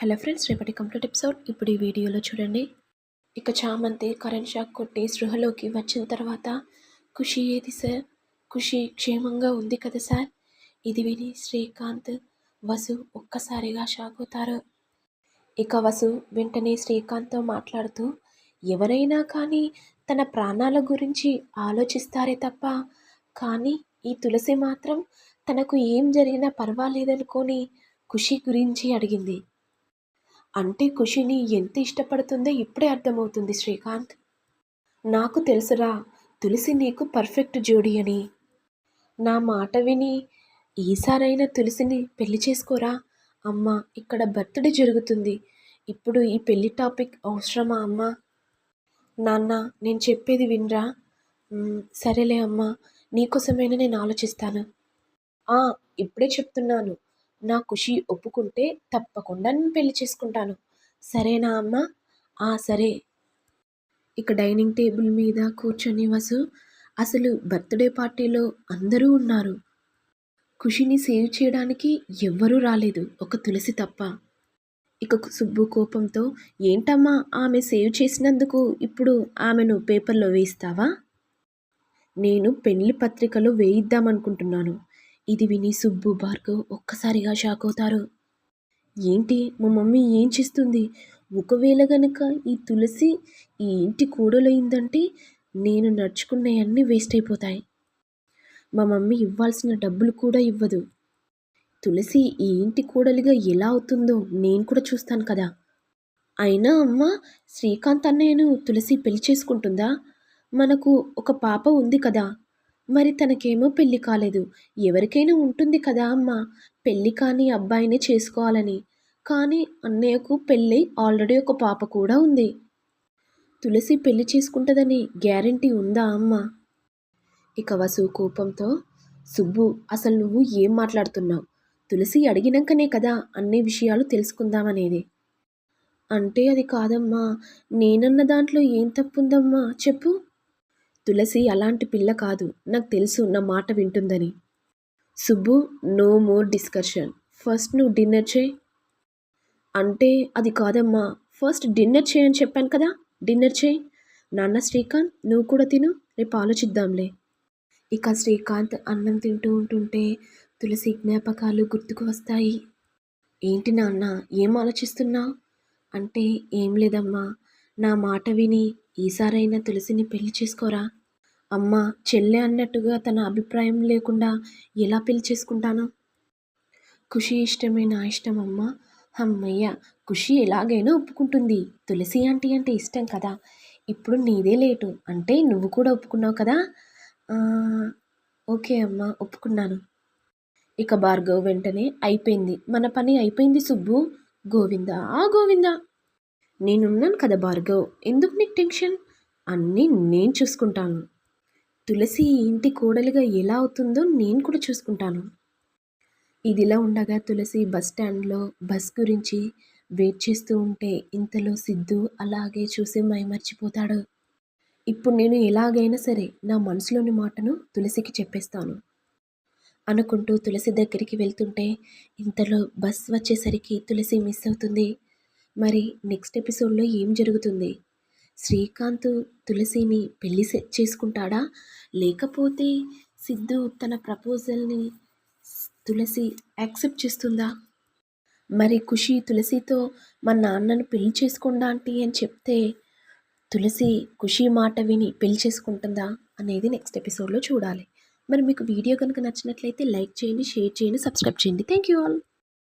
Hello friends రేపటి complete episode. ఇప్పుడు ఈ వీడియోలో చూడండి. ఇక చామంతి కరెంట్ షాక్ కొట్టి సృహలోకి వచ్చిన తర్వాత ఖుషి ఏది సార్? ఖుషి క్షేమంగా ఉంది కదా సార్? ఇది విని శ్రీకాంత్ వసు ఒక్కసారిగా షాక్ అవుతారు. ఇక వసు వెంటనే శ్రీకాంత్తో మాట్లాడుతూ ఎవరైనా కానీ తన ప్రాణాల గురించి ఆలోచిస్తారే తప్ప కానీ ఈ తులసి మాత్రం తనకు ఏం జరిగినా పర్వాలేదనుకొని ఖుషి గురించి అడిగింది. అంటే ఖుషిని ఎంత ఇష్టపడుతుందో ఇప్పుడే అర్థమవుతుంది శ్రీకాంత్. నాకు తెలుసురా తులసి నీకు పర్ఫెక్ట్ జోడి అని. నా మాట విని ఈసారైనా తులసిని పెళ్ళి చేసుకోరా? అమ్మ ఇక్కడ బర్త్డే జరుగుతుంది. ఇప్పుడు ఈ పెళ్ళి టాపిక్ అవసరమా అమ్మ? నాన్న నేను చెప్పేది వినరా? సరేలే అమ్మ నీకోసమైనా నేను ఆలోచిస్తాను. ఇప్పుడే చెప్తున్నాను. నా ఖుషి ఒప్పుకుంటే తప్పకుండా నేను పెళ్ళి చేసుకుంటాను. సరేనా అమ్మ? ఆ సరే. ఇక డైనింగ్ టేబుల్ మీద కూర్చొని వసు అసలు బర్త్డే పార్టీలో అందరూ ఉన్నారు. ఖుషిని సేవ్ చేయడానికి ఎవ్వరూ రాలేదు ఒక తులసి తప్ప. ఇక సుబ్బు కోపంతో ఏంటమ్మా ఆమె సేవ్ చేసినందుకు ఇప్పుడు ఆమెను పేపర్లో వేయిస్తావా? నేను పెళ్ళి పత్రికలో వేయిద్దామనుకుంటున్నాను. ఇది విని సుబ్బు భార్గవ్ ఒక్కసారిగా షాక్ అవుతారు. ఏంటి? మా మమ్మీ ఏం చేస్తుంది? ఒకవేళ గనక ఈ తులసి ఈ ఇంటి కూడలైందంటే నేను నడుచుకున్నవన్నీ వేస్ట్ అయిపోతాయి. మా మమ్మీ ఇవ్వాల్సిన డబ్బులు కూడా ఇవ్వదు. తులసి ఈ ఇంటి కూడలిగా ఎలా అవుతుందో నేను కూడా చూస్తాను కదా. అయినా అమ్మ శ్రీకాంత్ అన్నయ్యను తులసి పెళ్ళి చేసుకుంటుందా? మనకు ఒక పాప ఉంది కదా. మరి తనకేమో పెళ్ళి కాలేదు. ఎవరికైనా ఉంటుంది కదా అమ్మ. పెళ్ళి కాని అబ్బాయినే చేసుకోవాలని. కానీ అన్నయ్యకు పెళ్ళి ఆల్రెడీ ఒక పాప కూడా ఉంది. తులసి పెళ్ళి చేసుకుంటుందని గ్యారంటీ ఉందా అమ్మ? ఇక వసు కోపంతో సుబ్బు అసలు నువ్వు ఏం మాట్లాడుతున్నావు? తులసి అడిగినాకనే కదా అన్ని విషయాలు తెలుసుకుందామనేది. అంటే అది కాదమ్మా. నేనన్న దాంట్లో ఏం తప్పుందమ్మా? చెప్పు. తులసి అలాంటి పిల్ల కాదు. నాకు తెలుసు నా మాట వింటుందని. Subbu no more discussion first నువ్వు డిన్నర్ చేయి. అంటే అది కాదమ్మా. ఫస్ట్ డిన్నర్ చేయని చెప్పాను కదా. డిన్నర్ చేయి. నాన్న శ్రీకాంత్ నువ్వు కూడా తిను. రేపు ఆలోచిద్దాంలే. ఇక శ్రీకాంత్ అన్నం తింటూ ఉంటుంటే తులసి జ్ఞాపకాలు గుర్తుకు వస్తాయి. ఏంటి నాన్న? ఏం ఆలోచిస్తున్నావు? అంటే ఏం లేదమ్మా. నా మాట విని ఈసారైనా తులసిని పెళ్ళి చేసుకోరా? అమ్మ చెల్లె అన్నట్టుగా తన అభిప్రాయం లేకుండా ఎలా పెళ్ళి చేసుకుంటాను? ఖుషి ఇష్టమే నా ఇష్టం అమ్మ. అమ్మయ్య ఖుషి ఎలాగైనా ఒప్పుకుంటుంది. తులసి ఆంటీ అంటే ఇష్టం కదా. ఇప్పుడు నీదే లేటు. అంటే నువ్వు కూడా ఒప్పుకున్నావు కదా? ఓకే అమ్మ ఒప్పుకున్నాను. ఇక భార్గవ్ వెంటనే అయిపోయింది. మన పని అయిపోయింది సుబ్బు. గోవిందా? ఆ గోవిందా? నేనున్నాను కదా భార్గవ్. ఎందుకు నీకు టెన్షన్? అన్నీ నేను చూసుకుంటాను. తులసి ఇంటి కోడలిగా ఎలా అవుతుందో నేను కూడా చూసుకుంటాను. ఇదిలా ఉండగా తులసి బస్ స్టాండ్లో బస్ గురించి వెయిట్ చేస్తూ ఉంటే ఇంతలో సిద్ధు అలాగే చూసి మైమర్చిపోతాడు. ఇప్పుడు నేను ఎలాగైనా సరే నా మనసులోని మాటను తులసికి చెప్పేస్తాను. అనుకుంటూ తులసి దగ్గరికి వెళ్తుంటే ఇంతలో బస్ వచ్చేసరికి తులసి మిస్ అవుతుంది. మరి నెక్స్ట్ ఎపిసోడ్లో ఏం జరుగుతుంది? శ్రీకాంత్ తులసిని పెళ్ళి చేసుకుంటాడా? లేకపోతే సిద్ధు తన ప్రపోజల్ని తులసి యాక్సెప్ట్ చేస్తుందా? మరి ఖుషి తులసితో మా నాన్నను పెళ్ళి చేసుకోండా అంటే అని చెప్తే తులసి ఖుషి మాట విని పెళ్ళి చేసుకుంటుందా అనేది నెక్స్ట్ ఎపిసోడ్లో చూడాలి. మరి మీకు వీడియో కనుక నచ్చినట్లయితే లైక్ చేయండి షేర్ చేయండి సబ్స్క్రైబ్ చేయండి. Thank you all.